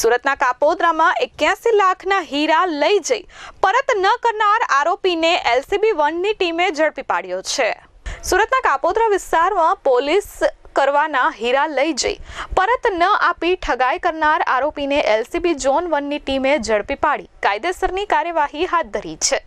સુરતના કાપોદ્રામાં એક્યાસી લાખના હીરા લઈ જઈ પરત ન કરનાર આરોપીને એલસીબી વનની ટીમે ઝડપી પાડ્યો છે. સુરતના કાપોદ્રા વિસ્તારમાં પોલીસ કરવાના હીરા લઈ જઈ પરત ન આપી ઠગાઈ કરનાર આરોપીને એલસીબી ઝોન વનની ટીમે ઝડપી પાડી. કાયદેસરની કાર્યવાહી હાથ ધરી છે.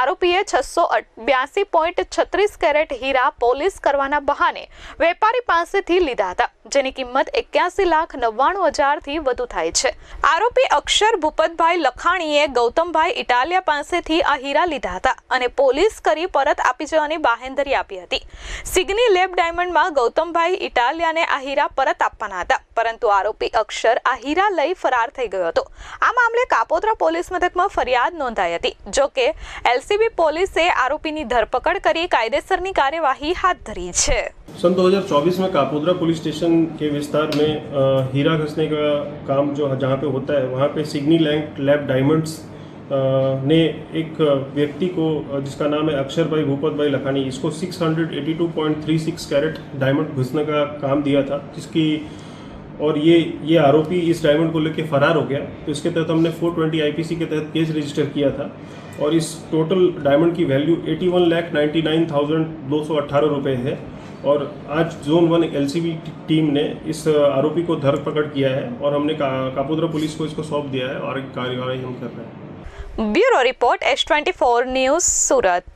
આરોપીએ છસો બ્યાસી પોઈન્ટ છત્રીસ કેરેટ હીરા પોલીસ કરવાના બહાને વેપારી પાસેથી લીધા હતા. જેની કિંમત એક્યાસી લાખ નવ્વાણું હજારથી વધુ થાય છે. આરોપી અક્ષર ભૂપતભાઈ લખાણીએ ગૌતમભાઈ ઇટાલિયા પાસેથી આ હીરા લીધા હતા અને પોલીસ કરી પરત આપી જવાની બાહેંધરી આપી હતી. સિગ્ની લેબ ડાયમંડમાં ગૌતમભાઈ ઇટાલિયાને આ હીરા પરત આપવાના હતા, પરંતુ આરોપી અક્ષર આ હીરા લઈ ફરાર થઈ ગયો હતો. આ મામલે કાપોદ્રા પોલીસ મથકમાં ફરિયાદ નોંધાઈ હતી જોકે એલસીબી પોલીસે આરોપીની ધરપકડ કરી કાયદેસરની કાર્યવાહી હાથ ધરી છે. સન 2024 में કાપોદ્રા પોલીસ સ્ટેશન के विस्तार में अ, हीरा घसने का काम जो जहाँ पे होता है वहाँ पे सिग्नी लैंक लैब डायमंड्स ने एक व्यक्ति को जिसका नाम है अक्षर भाई भूपत भाई लखानी इसको 682.36 कैरेट डायमंड घुसने का काम दिया था जिसकी और ये ये आरोपी इस डायमंड को लेके फरार हो गया। तो इसके तहत हमने 420 आईपीसी के तहत केस रजिस्टर किया था और इस टोटल डायमंड की value eighty one lakh ninety nine thousand दो सौ अट्ठारह रुपये है। और आज जोन वन एलसीबी टीम ने इस आरोपी को धर पकड़ किया है और हमने का, कापोद्रा पुलिस को इसको सौंप दिया है और कार्यवाही हम कर रहे हैं। Bureau report H twenty four news Surat.